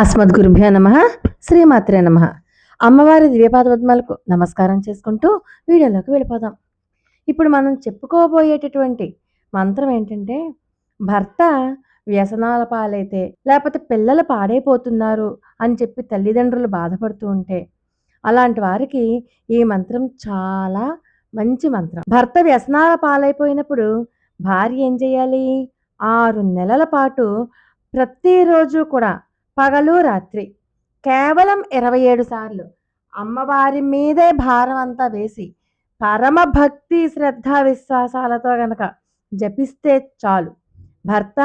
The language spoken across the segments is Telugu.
అస్మద్ అస్మద్గురుభ్యో నమ శ్రీమాత్రే నమ. అమ్మవారి ద్వీపాద పద్మాలకు నమస్కారం చేసుకుంటూ వీడియోలోకి వెళ్ళిపోదాం. ఇప్పుడు మనం చెప్పుకోబోయేటటువంటి మంత్రం ఏంటంటే భర్త వ్యసనాల పాలైతే లేకపోతే పిల్లలు పాడైపోతున్నారు అని చెప్పి తల్లిదండ్రులు బాధపడుతూ ఉంటే అలాంటి వారికి ఈ మంత్రం చాలా మంచి మంత్రం. భర్త వ్యసనాల పాలైపోయినప్పుడు భార్య ఏం చేయాలి? ఆరు నెలల పాటు ప్రతిరోజు కూడా పగలు రాత్రి. కేవలం ఇరవై ఏడు సార్లు అమ్మవారి మీదే భారం అంతా వేసి పరమ భక్తి శ్రద్ధ విశ్వాసాలతో గనక జపిస్తే చాలు. భర్త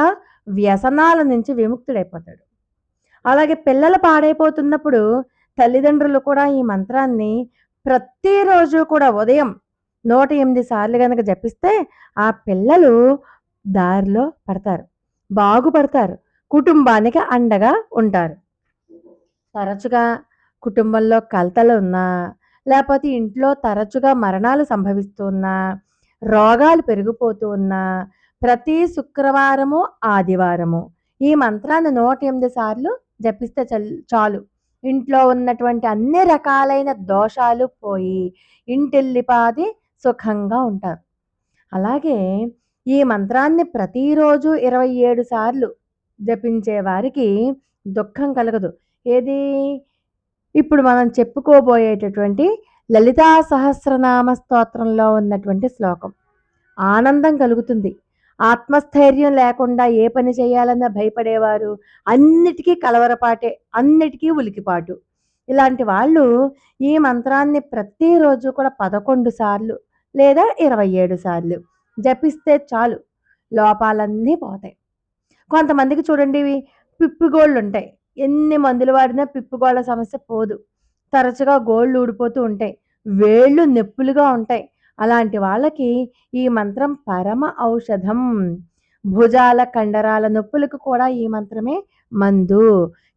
వ్యసనాల నుంచి విముక్తుడైపోతాడు. అలాగే పిల్లలు పాడైపోతున్నప్పుడు తల్లిదండ్రులు కూడా ఈ మంత్రాన్ని ప్రతిరోజు కూడా ఉదయం నూట ఎనిమిది సార్లు కనుక జపిస్తే ఆ పిల్లలు దారిలో పడతారు. బాగుపడతారు. కుటుంబానికి అండగా ఉంటారు. తరచుగా కుటుంబంలో కలతలు ఉన్నా లేకపోతే ఇంట్లో తరచుగా మరణాలు సంభవిస్తున్నా రోగాలు పెరిగిపోతూ ఉన్నా ప్రతి శుక్రవారము ఆదివారము ఈ మంత్రాన్ని నూట ఎనిమిది సార్లు జపిస్తే చాలు. ఇంట్లో ఉన్నటువంటి అన్ని రకాలైన దోషాలు పోయి ఇంటిల్లిపాది సుఖంగా ఉంటారు. అలాగే ఈ మంత్రాన్ని ప్రతిరోజు ఇరవై ఏడు సార్లు జపించే వారికి దుఃఖం కలగదు. ఏది? ఇప్పుడు మనం చెప్పుకోబోయేటటువంటి లలితా సహస్రనామ స్తోత్రంలో ఉన్నటువంటి శ్లోకం. ఆనందం కలుగుతుంది. ఆత్మస్థైర్యం లేకుండా ఏ పని చేయాలన్నా భయపడేవారు అన్నిటికీ కలవరపాటే అన్నిటికీ ఉలికిపాటు. ఇలాంటి వాళ్ళు ఈ మంత్రాన్ని ప్రతిరోజు కూడా పదకొండు సార్లు లేదా ఇరవై ఏడు సార్లు జపిస్తే చాలు. లోపాలన్నీ పోతాయి. కొంతమందికి చూడండి ఇవి పిప్పిగోళ్ళు ఉంటాయి ఎన్ని మందులు వాడినా పిప్పిగోళ్ళ సమస్య పోదు. తరచుగా గోళ్ళు ఊడిపోతూ ఉంటాయి. వేళ్ళు నొప్పులుగా ఉంటాయి. అలాంటి వాళ్ళకి ఈ మంత్రం పరమ ఔషధం. భుజాల కండరాల నొప్పులకు కూడా ఈ మంత్రమే మందు.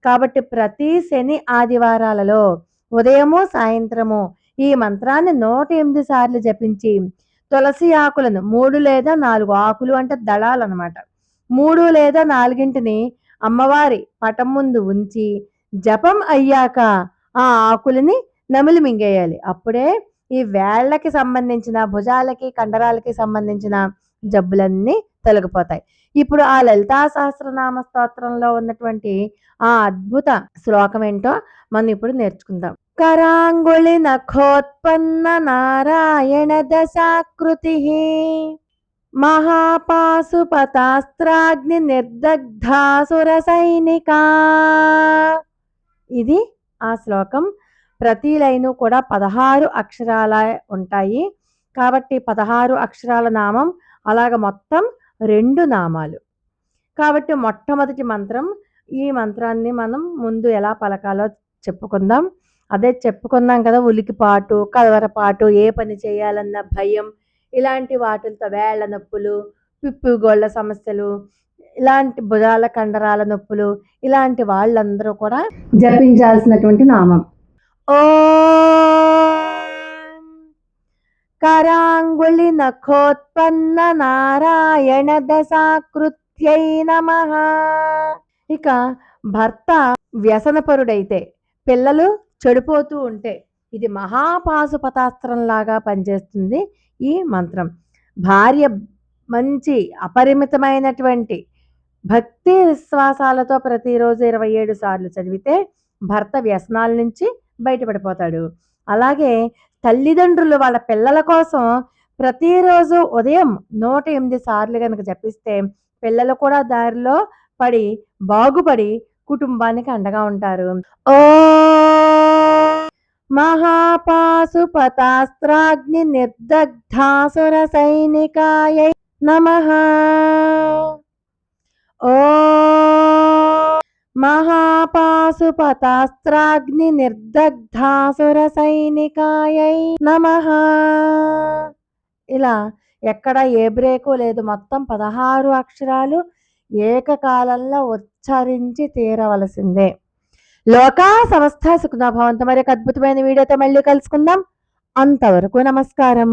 కాబట్టి ప్రతి శని ఆదివారాలలో ఉదయము సాయంత్రము ఈ మంత్రాన్ని నూట ఎనిమిది సార్లు జపించి తులసి ఆకులను మూడు లేదా నాలుగు ఆకులు అంటే దళాలు అనమాట మూడు లేదా నాలుగింటిని అమ్మవారి పటం ముందు ఉంచి జపం అయ్యాక ఆ ఆకులని నమిలి మింగేయాలి. అప్పుడే ఈ వేళ్ళకి సంబంధించిన భుజాలకి కండరాలకి సంబంధించిన జబ్బులన్నీ తొలగిపోతాయి. ఇప్పుడు ఆ లలితా సహస్రనామ స్తోత్రంలో ఉన్నటువంటి ఆ అద్భుత శ్లోకం ఏంటో మనం ఇప్పుడు నేర్చుకుందాం. కరాంగుళి నఖోత్పన్న నారాయణ దశాకృతి మహాపాశుపతాస్త్రాగ్ని నిర్దగ్ధాసుర సైనికా ఇది ఆ శ్లోకం. ప్రతి లైను కూడా పదహారు అక్షరాల ఉంటాయి. కాబట్టి పదహారు అక్షరాల నామం అలాగ మొత్తం రెండు నామాలు. కాబట్టి మొట్టమొదటి మంత్రం ఈ మంత్రాన్ని మనం ముందు ఎలా పలకాలో చెప్పుకుందాం. అదే చెప్పుకుందాం కదా ఉలికిపాటు కలవరపాటు ఏ పని చేయాలన్న భయం ఇలాంటి వాటితో వేళ్ళ నొప్పులు పిప్పిగోళ్ళ సమస్యలు ఇలాంటి భుజాల కండరాల నొప్పులు ఇలాంటి వాళ్ళందరూ కూడా జపించాల్సినటువంటి నామం. ఓ కరాంగుళి నఖోత్పన్న నారాయణ దశాకృత్యై నమ. ఇక భర్త వ్యసనపరుడైతే పిల్లలు చెడిపోతూ ఉంటే ఇది మహాపాశుపతాస్త్రంలాగా పనిచేస్తుంది ఈ మంత్రం. భార్య మంచి అపరిమితమైనటువంటి భక్తి విశ్వాసాలతో ప్రతిరోజు ఇరవై ఏడు సార్లు చదివితే భర్త వ్యసనాల నుంచి బయటపడిపోతాడు. అలాగే తల్లిదండ్రులు వాళ్ళ పిల్లల కోసం ప్రతిరోజు ఉదయం నూట ఎనిమిది సార్లు కనుక జపిస్తే పిల్లలు కూడా దారిలో పడి బాగుపడి కుటుంబానికి అండగా ఉంటారు. ఓ మహాపాశుపతాస్త్రాగ్ని నిర్దగ్ధాసుర సైనికాయ నమ. ఓ మహాపాశుపతాస్త్రాగ్ని నిర్దగ్ధాసుర సైనికాయ నమ. ఇలా ఎక్కడ ఏ బ్రేకు లేదు మొత్తం పదహారు అక్షరాలు ఏకకాలంలో ఉచ్చరించి తీరవలసిందే. లోకా సమస్త సుఖనాభవంతం మరి అద్భుతమైన వీడియోతో మళ్ళీ కలుసుకుందాం. అంతవరకు నమస్కారం.